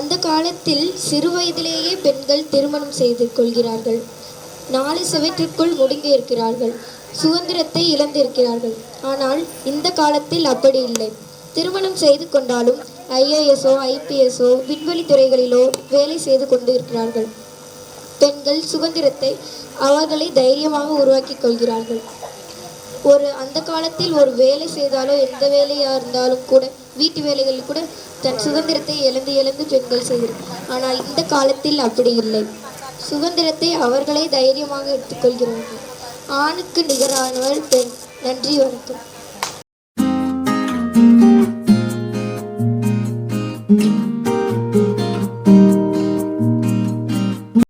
அந்த காலத்தில் சிறுவயதிலேயே பெண்கள் திருமணம் செய்து கொள்கிறார்கள். நாலு செவற்றிற்குள் முடுங்கி இருக்கிறார்கள். சுதந்திரத்தை இழந்திருக்கிறார்கள். ஆனால் இந்த காலத்தில் அப்படி இல்லை. திருமணம் செய்து கொண்டாலும் ஐஏஎஸ்ஓ ஐபிஎஸ்ஓ விண்வெளி துறைகளிலோ வேலை செய்து கொண்டு இருக்கிறார்கள் பெண்கள் சுதந்திரத்தை அவர்களை தைரியமாக உருவாக்கிக் கொள்கிறார்கள். ஒரு அந்த காலத்தில் ஒரு வேலை செய்தாலோ எந்த வேலையாக இருந்தாலும் கூட வீட்டு வேலைகளில் கூட தன் சுதந்திரத்தை இழந்து இழந்து பெண்கள் செய்கிறார் ஆனால் இந்த காலத்தில் அப்படி இல்லை. சுதந்திரத்தை அவர்களே தைரியமாக எடுத்துக்கொள்கிறார்கள். ஆணுக்கு நிகரானவள் பெண். நன்றி வணக்கம்.